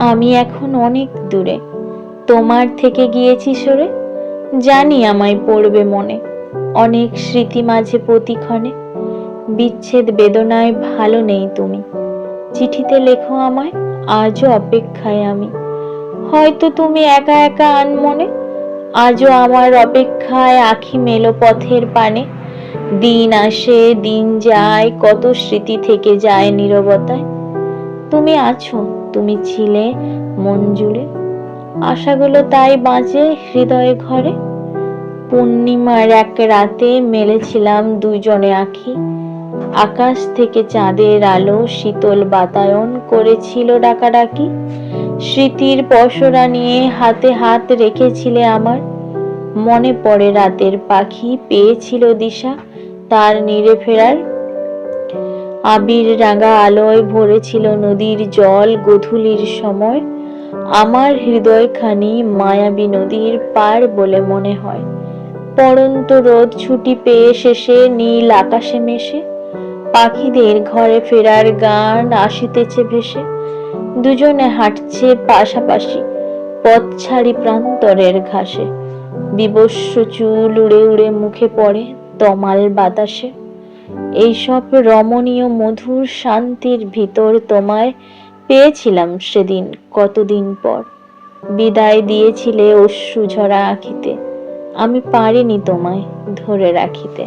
আমি এখন অনেক দূরে। তোমার থেকে গিয়েছি সরে? জানি আমায় পড়বে মনে। অনেক স্মৃতি মাঝে প্রতিক্ষণে। বিচ্ছেদ বেদনায় ভালো নেই তুমি। চিঠিতে লেখো আমায়, আজও অপেক্ষায় আমি। হয়তো তুমি একা একা আনমনে, আজও আমার অপেক্ষায় আখি মেলো পথের পানে। দিন আসে, দিন যায়, কত স্মৃতি থেকে যায় নীরবতায়। তুমি আছো। তুমি ছিলে মন জুড়ে আশাগুলো তাই বাজে হৃদয়ে ঘরে। পূর্ণিমার এক রাতে মেলেছিলাম দুজনে আঁখি। আকাশ থেকে চাঁদের আলো, শীতল বাতায়ন করেছিল ডাকাডাকি। স্মৃতির পসরা নিয়ে হাতে হাত রেখেছিলে আমার। মনে পড়ে রাতের পাখি পেয়েছিল দিশা, তার নিরে ফেরার আবির রাঙা আলোয় ভরেছিল নদীর জল গধূলির সময়। আমার হৃদয়খানি মায়াবী নদীর পার বলে মনে হয়। পড়ন্ত রোদ ছুটি পেয়ে শেষে নীল আকাশে মেশে। পাখিদের ঘরে ফেরার গান আসিতেছে ভেসে। দুজনে হাঁটছে পাশাপাশি পথ ছাড়ি প্রান্তরের ঘাসে। বিবস্ব চুল উড়ে উড়ে মুখে পড়ে তমাল বাতাসে। এইসব রমণীয় মধুর শান্তির ভিতর তোমায় পেয়েছিলাম সেদিন কতদিন পর। বিদায় দিয়েছিলে অশ্রু ঝরা আঁখিতে। আমি পারিনি তোমায় ধরে রাখিতে।